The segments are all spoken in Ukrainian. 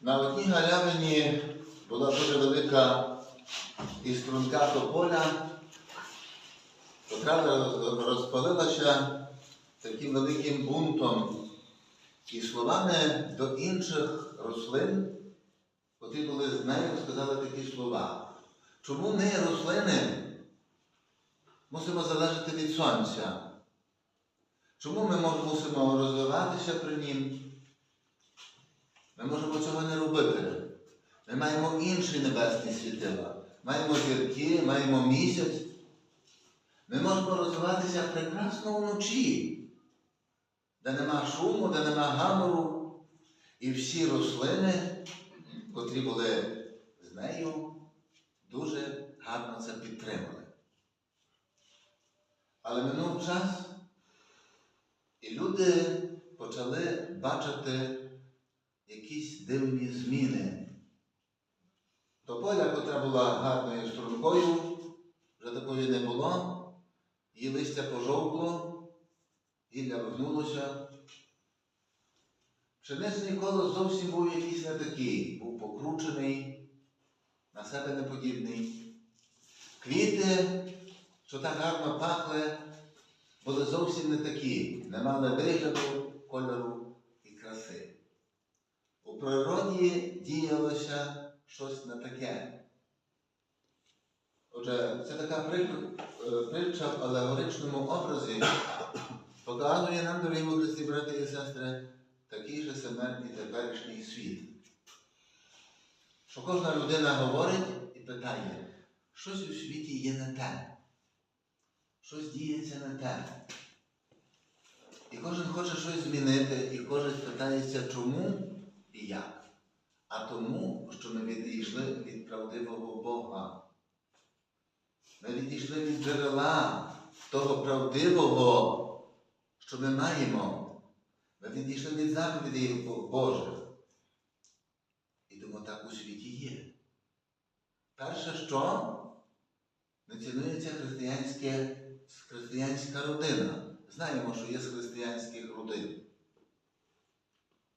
На одній галявині була дуже велика і струнка тополя, яка розпалилася таким великим бунтом і словами до інших рослин, котрі були з нею, сказали такі слова. Чому ми, рослини, мусимо залежати від сонця? Чому ми мусимо розвиватися при нім? Ми можемо цього не робити. Ми маємо інші небесні світила. Маємо зірки, маємо місяць. Ми можемо розвиватися прекрасно вночі, де нема шуму, де нема гамору. І всі рослини, котрі були з нею, дуже гарно це підтримали. Але минув час, і люди почали бачити якісь дивні зміни. Тополя, котра була гарною стрункою, вже такої не було, її листя пожовкло, гілля вигнулося. Пшеничний колос зовсім був якийсь не такий, був покручений, на себе неподібний. Квіти, що так гарно пахли, були зовсім не такі, не мали вигляду, кольору і краси. У природі діялося щось не таке. Отже, це така е, притча в алегоричному образі показує нам, дорогі мудрості, брати і сестри, такий же семерний теперішній світ. Що кожна людина говорить і питає, щось у світі є не те, щось діється не те. І кожен хоче щось змінити, і кожен питається, чому і як. А тому, що ми відійшли від правдивого Бога. Ми відійшли від джерела того правдивого, що ми маємо. Ми відійшли від заповідей Божих. І тому так у світі є. Перше, що не цінується християнське, християнська родина. Знаємо, що є з християнських родин.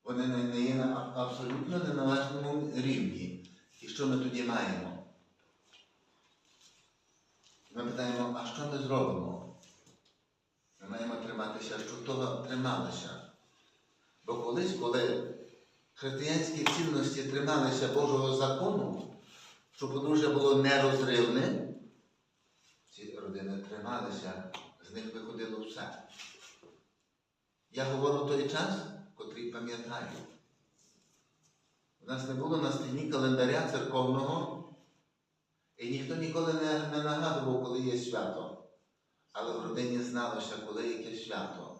Вони не, не є на абсолютно неналежному рівні. І що ми тоді маємо? Ми питаємо, а що ми зробимо? Ми маємо триматися, щоб того трималися. Бо колись, коли християнські цінності трималися Божого закону, щоб подружжя було нерозривне, ці родини трималися, з них виходило все. Я говорю той час, котрий пам'ятаю. У нас не було на стіні календаря церковного, і ніхто ніколи не, не нагадував, коли є свято. Але в родині зналося, коли яке свято.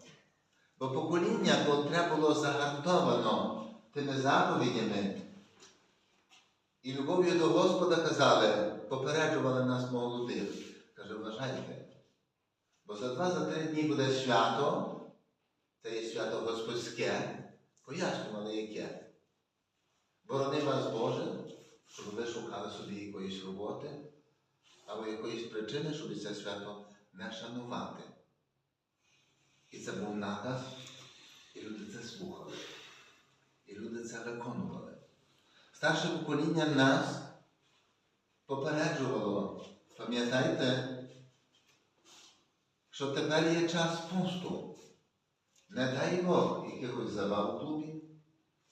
Бо покоління, котре було загартовано тими заповідями, і любов'ю до Господа казали, попереджували нас молодих. Каже, вважайте. Бо за два, за три дні буде свято, є свято Господське, пояснювали яке. Борони вас Боже, щоб ви шукали собі якоїсь роботи або якоїсь причини, щоб це свято не шанувати. І це був наказ, і люди це слухали. І люди це виконували. Старше покоління нас попереджувало, пам'ятайте, що тепер є час пусту. Не дай Бог якихось забав у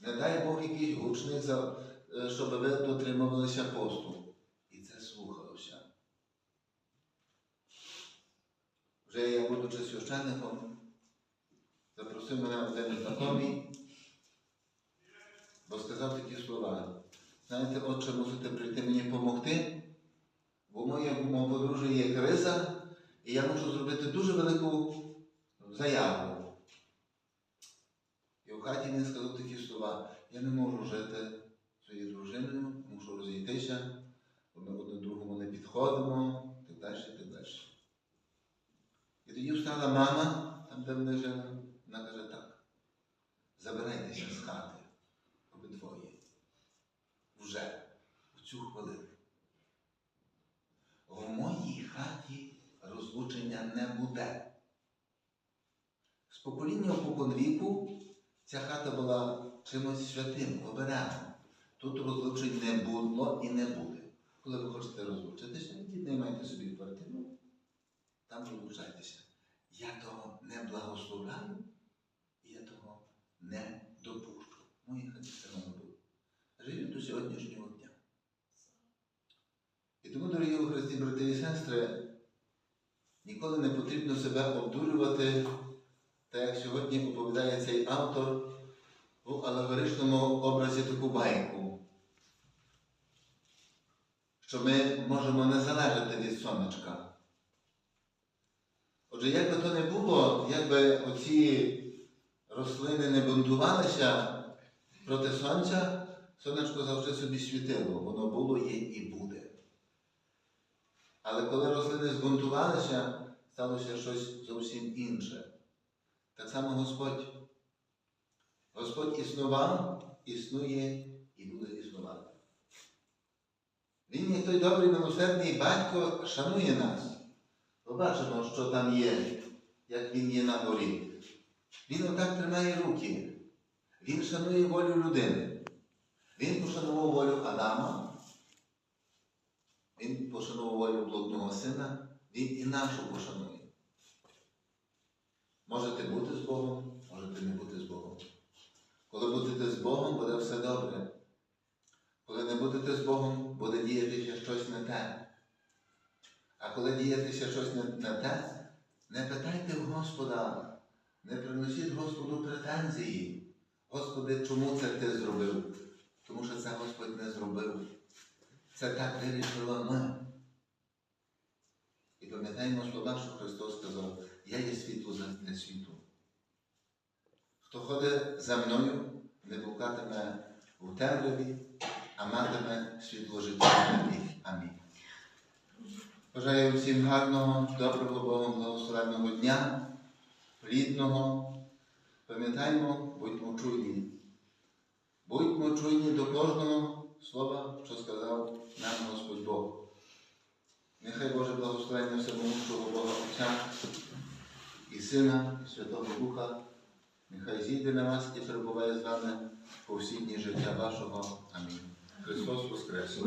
не дай Бог якийсь гучний, за- е, щоб ви дотримувалися посту. І це слухалося. Вже я, будучи священником, запросив мене один знайомий, бо сказав такі слова. Знаєте, отче, мусите прийти мені допомогти, бо в моєму подружжя є криза, і я мушу зробити дуже велику заяву. В хаті він сказав такі слова, я не можу жити своєю дружиною, мушу розійтися, бо ми одне другому не підходимо, так далі, так далі. І тоді встала мама, там де вони жили, вона каже так, забирайтеся з хати, обидвоє. Вже, в цю хвилину. В моїй хаті розлучення не буде. З покоління в поконвіку ця хата була чимось святим, оберегом. тут розлучень не було і не буде. Коли ви хочете розлучитися, йдіть, наймайте собі квартиру, там розлучайтеся. Я того не благословляю, і я того не допущу. Мої християни будуть. Живіть до сьогоднішнього дня. І тому, дорогі у Христі, брати і сестри, ніколи не потрібно себе обдурювати, так як сьогодні оповідає цей автор у алегоричному образі таку байку, що ми можемо не залежати від сонечка. Отже, як би то не було, якби оці рослини не бунтувалися проти сонця, сонечко завжди собі світило, воно було, є і буде. Але коли рослини збунтувалися, сталося щось зовсім інше. Само Господь. Господь існував, існує і буде існувати. Він, як той добрий милосердний батько, шанує нас. Побачимо, що там є, як він є на горі. Він отак тримає руки. Він шанує волю людини. Він пошанував волю Адама. Він пошанував волю блудного сина, він і нашу пошанує. Можете бути з Богом, можете не бути з Богом. Коли будете з Богом, буде все добре. Коли не будете з Богом, буде діятися щось не те. А коли діятися щось не, те, не питайте в Господа, не приносіть Господу претензії. Господи, чому це ти зробив? Тому що це Господь не зробив. Це так вирішили ми. Пам'ятаємо слова, що Христос сказав, я є світло для світу. Хто ходить за мною, не блукатиме у темряві, а матиме світло життя. Амінь. Бажаю всім гарного, доброго Богом благословенного дня, плідного. Пам'ятаймо, будьмо чуйні. Будьмо чуйні до кожного слова, що сказав нам Господь Бог. Нехай Боже благословення всемогущого Бога Отця і Сина, і Святого Духа, нехай зійде на вас і перебуває з вами по всі дні життя вашого. Амінь. Христос! Воскрес!